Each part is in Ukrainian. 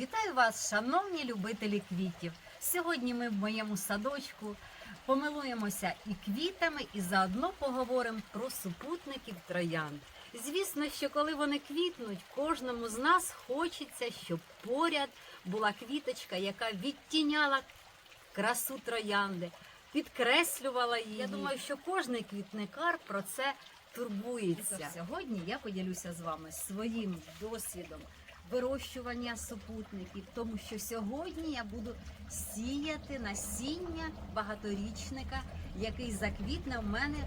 Вітаю вас, шановні любителі квітів. Сьогодні ми в моєму садочку помилуємося і квітами, і заодно поговоримо про супутників троянд. Звісно, що коли вони квітнуть, кожному з нас хочеться, щоб поряд була квіточка, яка відтіняла красу троянди, підкреслювала її. Я думаю, що кожний квітникар про це турбується. Сьогодні я поділюся з вами своїм досвідом вирощування супутників, тому що сьогодні я буду сіяти насіння багаторічника, який заквітне в мене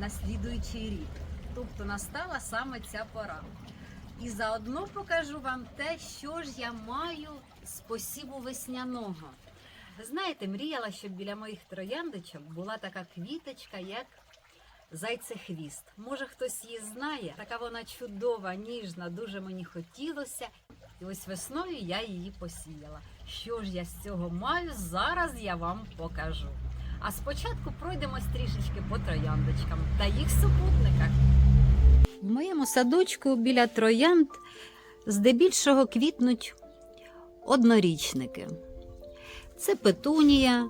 на слідуючий рік. Тобто настала саме ця пора. І заодно покажу вам те, що ж я маю з посіву весняного. Знаєте, мріяла, щоб біля моїх трояндочок була така квіточка, як зайцехвіст. Може, хтось її знає. Така вона чудова, ніжна, дуже мені хотілося. І ось весною я її посіяла. Що ж я з цього маю? Зараз я вам покажу. А спочатку пройдемось трішечки по трояндочкам та їх супутниках. В моєму садочку біля троянд здебільшого квітнуть однорічники. Це петунія,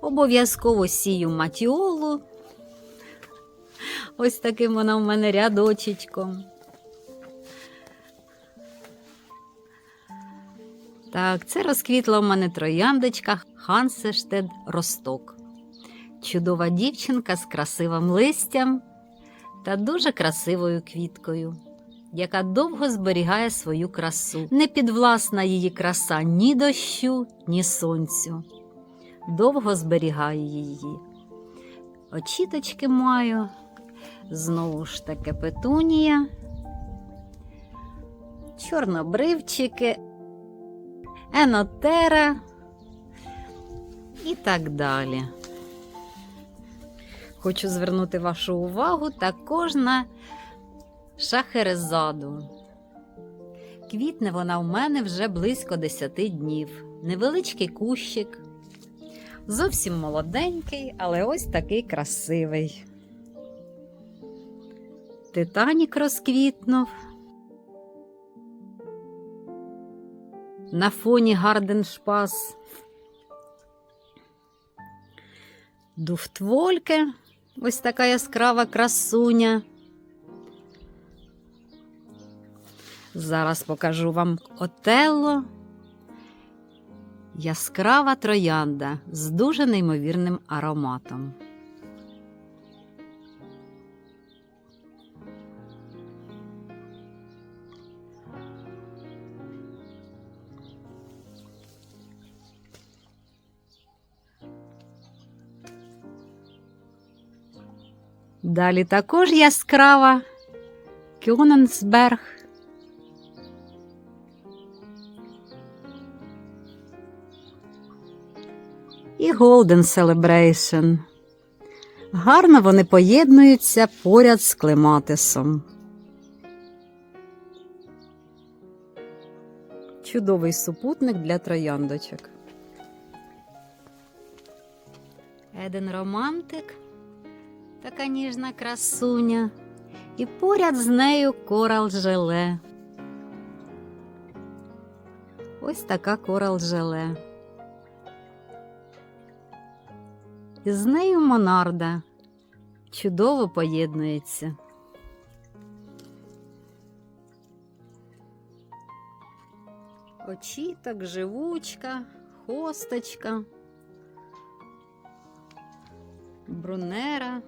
Обов'язково сію матіолу. Ось таким вона в мене рядочечком. Так, це розквітла в мене трояндочка Хансештед Росток. Чудова дівчинка з красивим листям та дуже красивою квіткою, яка довго зберігає свою красу. Не підвласна її краса ні дощу, ні сонцю довго зберігаю її. Очіточки маю, знову ж таки петунія, чорнобривчики, енотера і так далі. Хочу звернути вашу увагу також на шахерезаду. Квітне вона в мене вже близько 10 днів. Невеличкий кущик, Зовсім молоденький, але ось такий красивий. Титанік розквітнув. На фоні Гарденшпас. Дуфтвольке, ось така яскрава красуня. Зараз покажу вам отелло. Яскрава троянда з дуже неймовірним ароматом. Далі також яскрава Кюненсберг. І Golden Celebration. Гарно вони поєднуються поряд з клематисом. Чудовий супутник для трояндочок. Еден Романтик, така ніжна красуня, і поряд з нею корал желе. Ось така корал желе. І з нею Монарда чудово поєднується. Очіток, живучка, хосточка, брунера,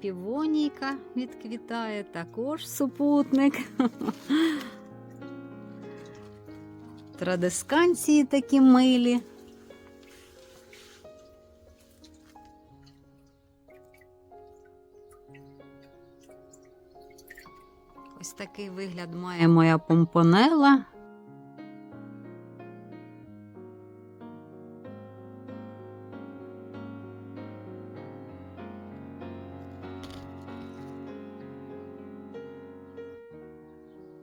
півонійка відквітає, також супутник. Традисканції такі милі. Ось такий вигляд має моя помпонела.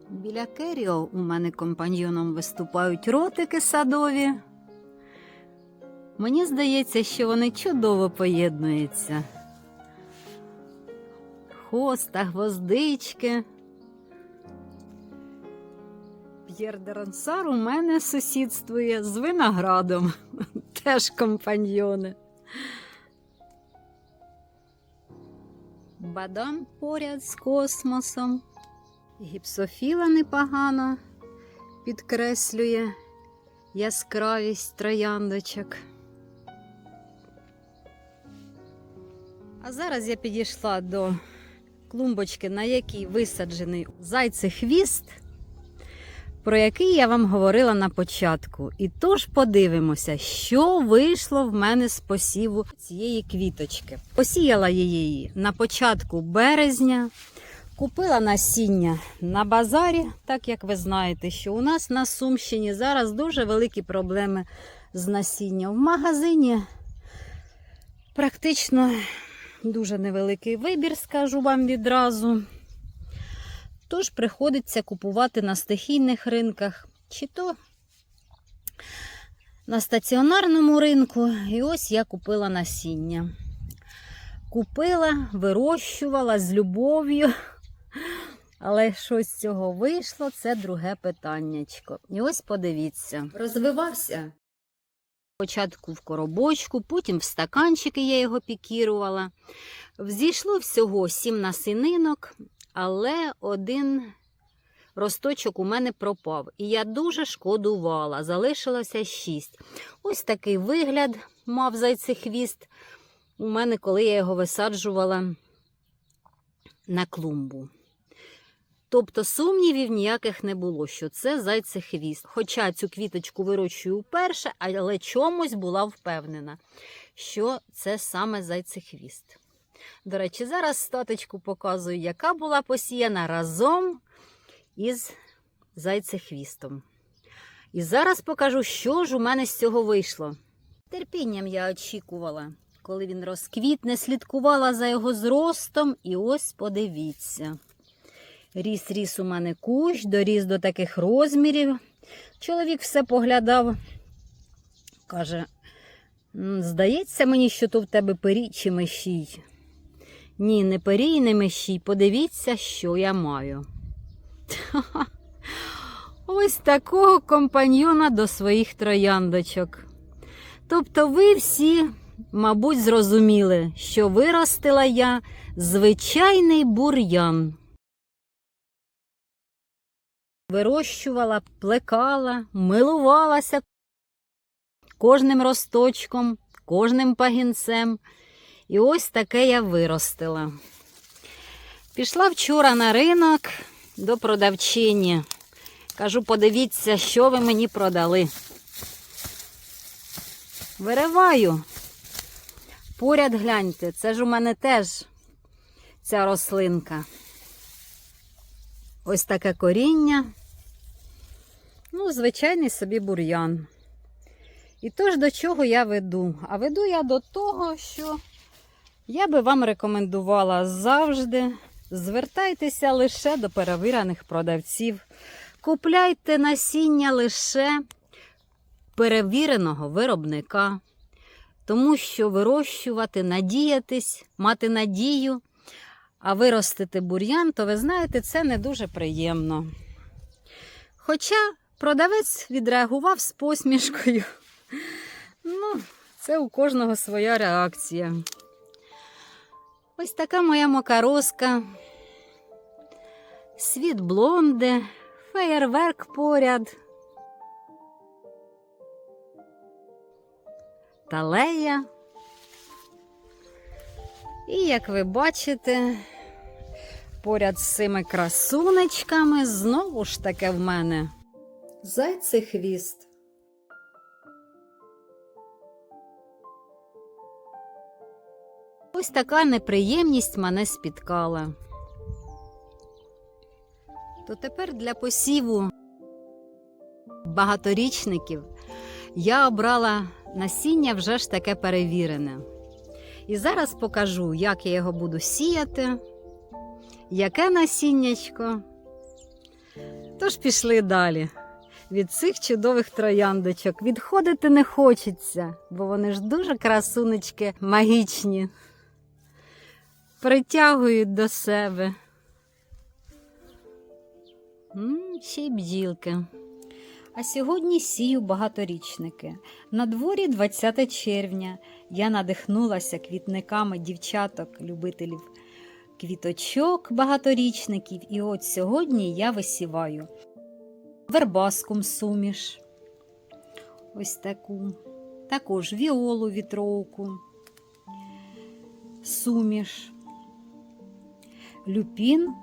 Біля Керіо у мене компаньйоном виступають ротики садові. Мені здається, що вони чудово поєднуються. Хоста, гвоздички. П'єр у мене сусідствує з виноградом. Теж компаньйони. Бадан поряд з космосом. Гіпсофіла непогано підкреслює яскравість трояндочок. А зараз я підійшла до клумбочки, на якій висаджений зайцей хвіст, про який я вам говорила на початку. І тож подивимося, що вийшло в мене з посіву цієї квіточки. Посіяла я її на початку березня. Купила насіння на базарі, так як ви знаєте, що у нас на Сумщині зараз дуже великі проблеми з насінням. В магазині практично дуже невеликий вибір, скажу вам відразу. Тож приходиться купувати на стихійних ринках, чи то на стаціонарному ринку. І ось я купила насіння. Купила, вирощувала з любов'ю. Але що з цього вийшло, це друге питаннячко. І ось подивіться. Розвивався. Спочатку в коробочку, потім в стаканчики я його пікірувала. Взійшло всього сім насінинок, але один росточок у мене пропав. І я дуже шкодувала, залишилося шість. Ось такий вигляд мав зайцехвіст у мене, коли я його висаджувала на клумбу. Тобто сумнівів ніяких не було, що це зайцехвіст. Хоча цю квіточку вирощую вперше, але чомусь була впевнена, що це саме зайцехвіст. До речі, зараз статочку показую, яка була посіяна разом із зайцехвістом. І зараз покажу, що ж у мене з цього вийшло. Терпінням я очікувала, коли він розквітне, слідкувала за його зростом, і ось подивіться. Ріс ріс у мене кущ, доріс до таких розмірів. Чоловік все поглядав, каже: здається мені, що то в тебе пирій чи мещій. Ні, не пирій, не мещій. Подивіться, що я маю. Ось такого компаньйона до своїх трояндочок. Тобто ви всі, мабуть, зрозуміли, що виростила я звичайний бур'ян. Вирощувала, плекала, милувалася кожним росточком, кожним пагінцем. І ось таке я виростила. Пішла вчора на ринок до продавчині. Кажу, подивіться, що ви мені продали. Вириваю. Поряд гляньте, це ж у мене теж ця рослинка. Ось таке коріння. Ну, звичайний собі бур'ян. І тож до чого я веду? А веду я до того, що я би вам рекомендувала завжди звертайтеся лише до перевірених продавців. Купляйте насіння лише перевіреного виробника, тому що вирощувати, надіятись, мати надію, а виростити бур'ян, то ви знаєте, це не дуже приємно. Хоча продавець відреагував з посмішкою. Ну, це у кожного своя реакція. Ось така моя макароска. Світ блонде, феєрверк поряд. Талея. І, як ви бачите, поряд з цими красунечками знову ж таке в мене зайцей хвіст. Ось така неприємність мене спіткала. То тепер для посіву багаторічників я обрала насіння вже ж таке перевірене. І зараз покажу, як я його буду сіяти, яке насіннячко. Тож пішли далі. Від цих чудових трояндочок відходити не хочеться, бо вони ж дуже красунечки магічні, притягують до себе. Ще й бджілки А сьогодні сію багаторічники. На дворі 20 червня. Я надихнулася квітниками дівчаток, любителів квіточок багаторічників. І от сьогодні я висіваю вербаскум суміш. Ось таку. Також віолу вітровку, суміш, люпін,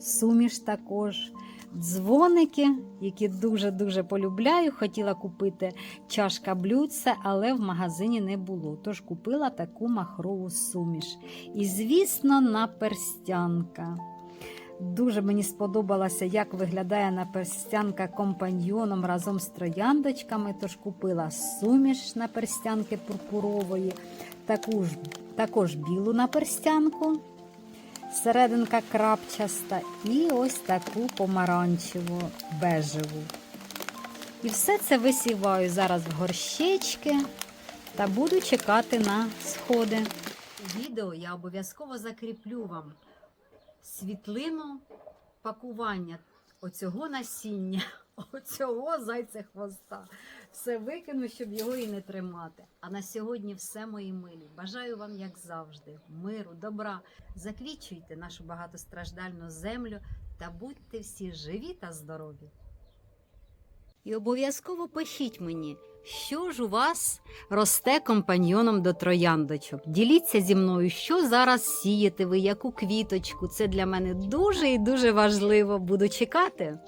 суміш також. Дзвоники, які дуже-дуже полюбляю. Хотіла купити чашка блюдце, але в магазині не було. Тож купила таку махрову суміш. І, звісно, наперстянка. Дуже мені сподобалося, як виглядає наперстянка компаньйоном разом з трояндочками. Тож купила суміш наперстянки пурпурової, таку ж, також білу наперстянку серединка крапчаста і ось таку помаранчеву бежеву. І все це висіваю зараз в горщички та буду чекати на сходи. У відео я обов'язково закріплю вам світлину пакування оцього насіння, оцього зайця хвоста. Все викину, щоб його і не тримати. А на сьогодні все, мої милі. Бажаю вам, як завжди, миру, добра. Заквічуйте нашу багатостраждальну землю та будьте всі живі та здорові. І обов'язково пишіть мені, що ж у вас росте компаньйоном до трояндочок. Діліться зі мною, що зараз сієте ви, яку квіточку. Це для мене дуже і дуже важливо. Буду чекати.